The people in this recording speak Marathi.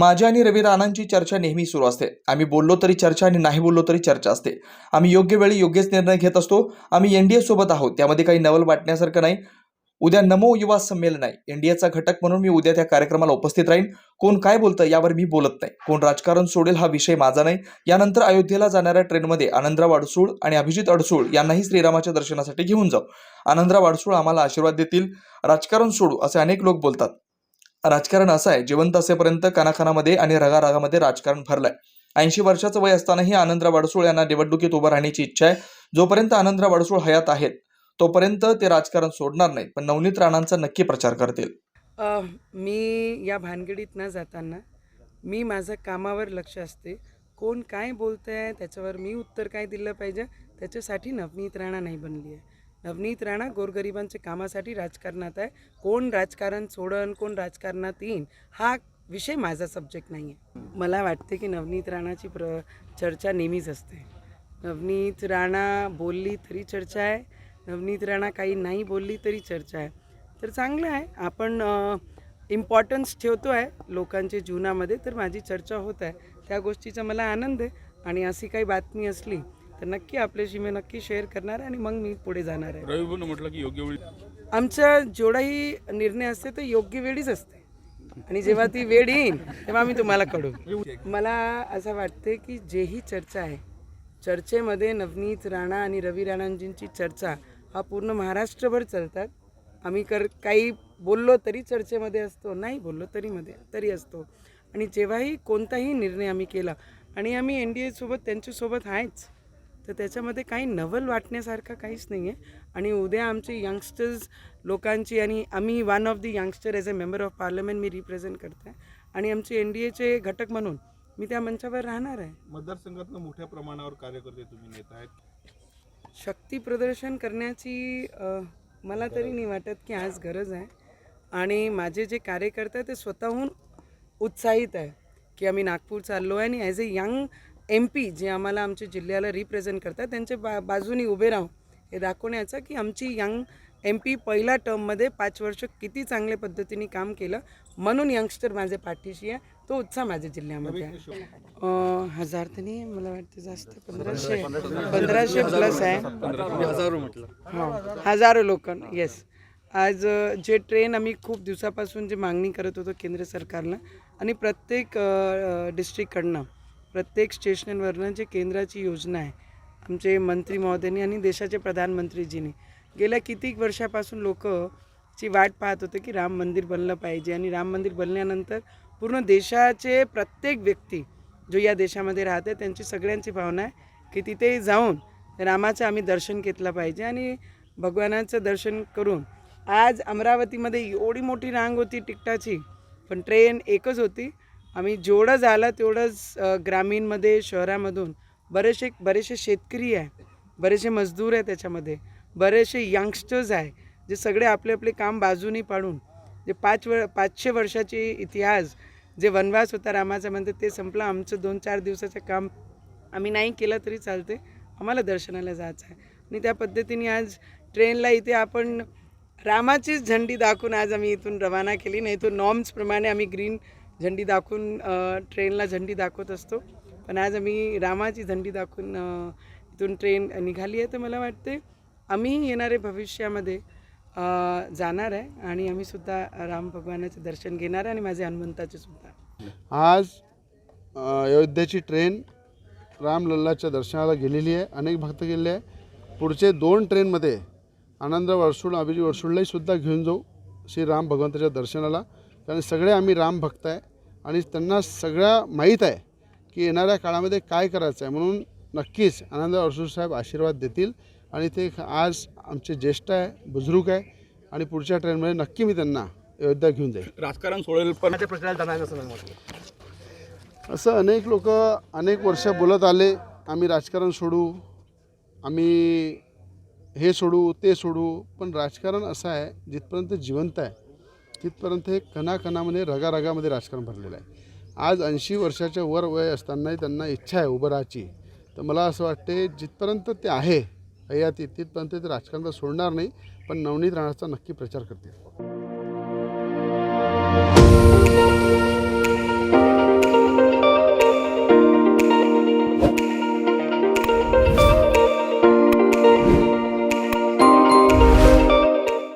माझी आणि रवी राणांची चर्चा नेहमी सुरू असते. आम्ही बोललो तरी चर्चा आणि नाही बोललो तरी चर्चा असते. आम्ही योग्य वेळी योग्यच निर्णय घेत असतो. आम्ही एनडीए सोबत आहोत. त्यामध्ये काही नवल वाटण्यासारखं नाही. उद्या नमो युवा संमेलन आहे. इंडियाचा घटक म्हणून मी उद्या त्या कार्यक्रमाला उपस्थित राहीन. कोण काय बोलतं यावर मी बोलत नाही. कोण राजकारण सोडेल हा विषय माझा नाही. यानंतर अयोध्येला जाणाऱ्या ट्रेनमध्ये आनंदराव अडसूळ आणि अभिजित अडसूळ यांनाही श्रीरामाच्या दर्शनासाठी घेऊन जाऊ. आनंदराव अडसूळ आम्हाला आशीर्वाद देतील. राजकारण सोडू असे अनेक लोक बोलतात. राजकारण असं आहे. जिवंत असेपर्यंत कानाखानामध्ये आणि रगारागामध्ये राजकारण भरलंय. ऐंशी वर्षाचं वय असतानाही आनंदराव अडसूळ यांना निवडणुकीत उभं राहण्याची इच्छा आहे. जोपर्यंत आनंदराव अडसूळ हयात आहेत तोपर्यंत ते राजकारण सोडणार नाही पण नवनीत राणांचा नक्की प्रचार करतील. मी या भानगडीत न जाताना मी माझं कामावर लक्ष असते. कोण काय बोलत आहे त्याच्यावर मी उत्तर काय दिलं पाहिजे त्याच्यासाठी नवनीत राणा नाही बनली आहे. नवनीत राणा गोरगरिबांच्या कामासाठी राजकारणात आहे. कोण राजकारण सोडन कोण राजकारणात येईन हा विषय माझा सब्जेक्ट नाही आहे मला वाटते की नवनीत राणाची प्र चर्चा नेहमीच असते. नवनीत राणा बोलली तरी चर्चा आहे. नवनीत राणा काही नाही बोलली तरी चर्चा आहे. तर चांगलं आहे. आपण इम्पॉर्टन्स ठेवतो आहे लोकांच्या जीवनामध्ये तर माझी चर्चा होत आहे. त्या गोष्टीचा मला आनंद आहे. आणि अशी काही बातमी असली तर नक्की आपल्याशी मी नक्की शेअर करणार आहे आणि मग मी पुढे जाणार आहे. रवी म्हटलं की योग्य वेळी आमचा जेवढाही निर्णय असते तो योग्य वेळीच असते. आणि जेव्हा ती वेळ येईल तेव्हा मी तुम्हाला कळू मला असं वाटते की जेही चर्चा आहे चर्चेमध्ये नवनीत राणा आणि रवी राणांजींची चर्चा हा पूर्ण महाराष्ट्रभर चालतात. आम्ही कर काही बोललो तरी चर्चेमध्ये असतो नाही बोललो तरी मध्ये तरी असतो. आणि जेव्हाही कोणताही निर्णय आम्ही केला आणि आम्ही एन डी एसोबत त्यांच्यासोबत आहेच. तर त्याच्यामध्ये काही नवल वाटण्यासारखं काहीच नाही आहे आणि उद्या आमचे यंगस्टर्स लोकांची आणि आम्ही one of the youngster as a member of parliament me represent करते. आहे आणि आमचे एन डी एचे घटक म्हणून मी त्या मंचावर राहणार आहे. मतदारसंघातनं मोठ्या प्रमाणावर कार्यकर्ते तुम्ही नेत आहेत. शक्ती प्रदर्शन करण्याची मला तरी नाही वाटत की आज गरज आहे. आणि माझे जे कार्यकर्ते आहे ते स्वतःहून उत्साहित आहे की आम्ही नागपूर चाललो आहे आणि as a young M P जे आम्हाला आमच्या जिल्ह्याला रिप्रेझेंट करतात त्यांच्या बा बाजूनी उभे राहून हे दाखवण्याचं की आमची यंग एम पी पहिल्या टर्ममध्ये पाच वर्ष किती चांगल्या पद्धतीने काम केलं. म्हणून यंगस्टर माझे पाठीशी आहे. तो उत्साह माझ्या जिल्ह्यामध्ये आहे. हजार तर नाही आहे, मला वाटतं जास्त पंधराशे पंधराशे प्लस आहे. हां हजारो लोक येस आज जे ट्रेन आम्ही खूप दिवसापासून जे मागणी करत होतो केंद्र सरकारला आणि प्रत्येक डिस्ट्रिक्टकडनं प्रत्येक स्टेशनवरनं जे केंद्राची योजना आहे आमचे मंत्री महोदयांनी आणि देशाचे प्रधानमंत्रीजींनी गेल्या कितीक वर्षापासून लोक ची वाट पाहत होते की राम मंदिर बनलं पाहिजे आणि राम मंदिर बनल्यानंतर पूर्ण देशाचे प्रत्येक व्यक्ती जो या देशामध्ये राहते त्यांची सगळ्यांची भावना आहे की तिथे जाऊन रामाचं आम्ही दर्शन घेतलं पाहिजे आणि भगवानाचं दर्शन करून. आज अमरावतीमध्ये एवढी मोठी रांग होती तिकटाची पण ट्रेन एकच होती. आम्ही जेवढं झालं तेवढंच ग्रामीणमध्ये शहरामधून बरेचसे बरेचसे शेतकरी आहे बरेचसे मजदूर आहे त्याच्यामध्ये बरेचसे यंगस्टर्स आहे जे सगळे आपले आपले काम बाजूनी पाडून जे पाच व पाचशे वर्षाचे इतिहास जे वनवास होता रामाचा म्हणते ते संपलं. आमचं दोन चार दिवसाचं काम आम्ही नाही केलं तरी चालते आम्हाला दर्शनाला जायचं आहे. आणि त्या पद्धतीने आज ट्रेनला इथे आपण रामाचीच झंडी दाखवून आज आम्ही इथून रवाना केली. नाही तो नॉर्म्सप्रमाणे आम्ही ग्रीन झंडी दाखवून ट्रेनला झंडी दाखवत असतो. पण आज आम्ही रामाची झंडी दाखवून इथून ट्रेन निघाली आहे तर मला वाटते आम्ही येणारे भविष्यामध्ये जाणार आहे आणि आम्ही सुद्धा राम भगवानाचे दर्शन घेणार आहे आणि माझे हनुमंताचे सुद्धा. आज अयोध्येची ट्रेन रामलल्लाच्या दर्शनाला गेलेली आहे. अनेक भक्त गेलेले आहे. पुढचे दोन ट्रेनमध्ये आनंद वर्सुळ अभिजी वर्सुळलाही सुद्धा घेऊन जाऊ श्री राम भगवंताच्या दर्शनाला. कारण सगळे आम्ही राम भक्त आहे. आणि त्यांना सगळ्या माहीत आहे की येणाऱ्या काळामध्ये काय करायचं आहे म्हणून नक्कीच आनंदराव अडसूळ साहेब आशीर्वाद देतील. आणि ते आज आमचे ज्येष्ठ आहे बुजुर्ग आहे आणि पुढच्या ट्रेनमध्ये नक्की मी त्यांना अयोध्या घेऊन जाईल. राजकारण सोडेल पण असं अनेक लोक अनेक वर्ष बोलत आले आम्ही राजकारण सोडू आम्ही हे सोडू ते सोडू पण राजकारण असं आहे जिथपर्यंत जिवंत आहे तिथपर्यंत हे कणाकणामध्ये रगारगामध्ये राजकारण भरलेलं आहे. आज ऐंशी वर्षाच्या वर वय असतानाही त्यांना इच्छा आहे उभं राहायची. तर मला असं वाटते जिथपर्यंत ते आहे हयाती तिथपर्यंत ते राजकारण सोडणार नाही पण नवनीत राणाचा नक्की प्रचार करतील.